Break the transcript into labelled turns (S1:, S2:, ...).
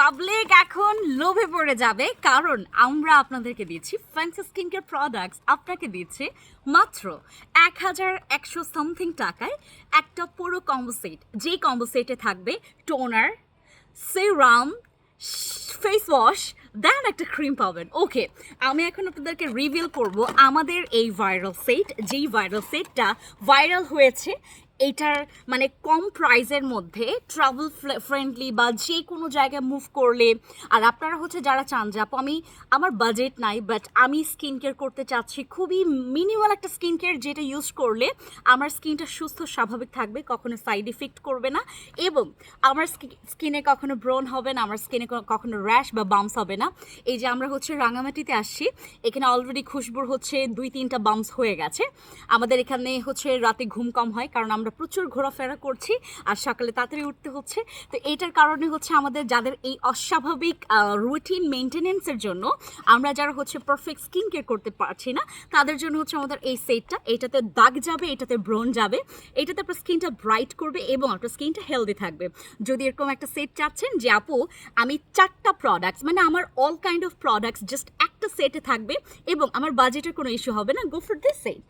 S1: Public এখন লোভে পড়ে যাবে। কারণ আমরা আপনাদেরকে দিচ্ছি ফ্যান্সি স্কিন কেয়ার প্রোডাক্টস আপনাকে দিচ্ছে মাত্র এক হাজার একশো সামথিং টাকায় একটা পুরো কম্বো সেট যেই কম্বো সেটে থাকবে toner serum face wash then একটা ক্রিম পাবেন। ওকে আমি এখন আপনাদেরকে রিভিল করব আমাদের এই ভাইরাল সেট যেই ভাইরাল সেটটা ভাইরাল হয়েছে এটার মানে কম প্রাইসের মধ্যে ট্রাভেল ফ্রেন্ডলি বা যে কোনো জায়গায় মুভ করলে, আর আপনারা হচ্ছে যারা চান যে আমি, আমার বাজেট নাই বাট আমি স্কিন কেয়ার করতে চাচ্ছি। খুবই মিনিমাল একটা স্কিন কেয়ার যেটা ইউজ করলে আমার স্কিনটা সুস্থ, স্বাভাবিক থাকবে, কখনো সাইড ইফেক্ট করবে না, এবং আমার স্কিনে কখনো ব্রন হবে না, আমার স্কিনে কখনো র্যাশ বা বামস হবে না। এই যে আমরা হচ্ছে রাঙামাটিতে আসছি, এখানে অলরেডি খুশবুর হচ্ছে দুই তিনটা বামস হয়ে গেছে। আমাদের এখানে হচ্ছে রাতে ঘুম কম হয়, কারণ আমরা প্রচুর ঘোরাফেরা করছি আর সকালে তাড়াতাড়ি উঠতে হচ্ছে। তো এটার কারণে হচ্ছে আমাদের যাদের এই অস্বাভাবিক রুটিন মেনটেনেন্সের জন্য আমরা যারা হচ্ছে পারফেক্ট স্কিন কেয়ার করতে পারছি না, তাদের জন্য হচ্ছে আমাদের এই সেটটা এটাতে দাগ যাবে, এটাতে ব্রন যাবে, এটাতে আপনার স্কিনটা ব্রাইট করবে এবং আপনার স্কিনটা হেলদি থাকবে। যদি এরকম একটা সেট চাচ্ছেন যে, আপু, আমি চারটা প্রোডাক্টস মানে আমার all kind of products just একটা সেটে থাকবে এবং আমার বাজেটের কোনো ইস্যু হবে না গো ফর দিস সেট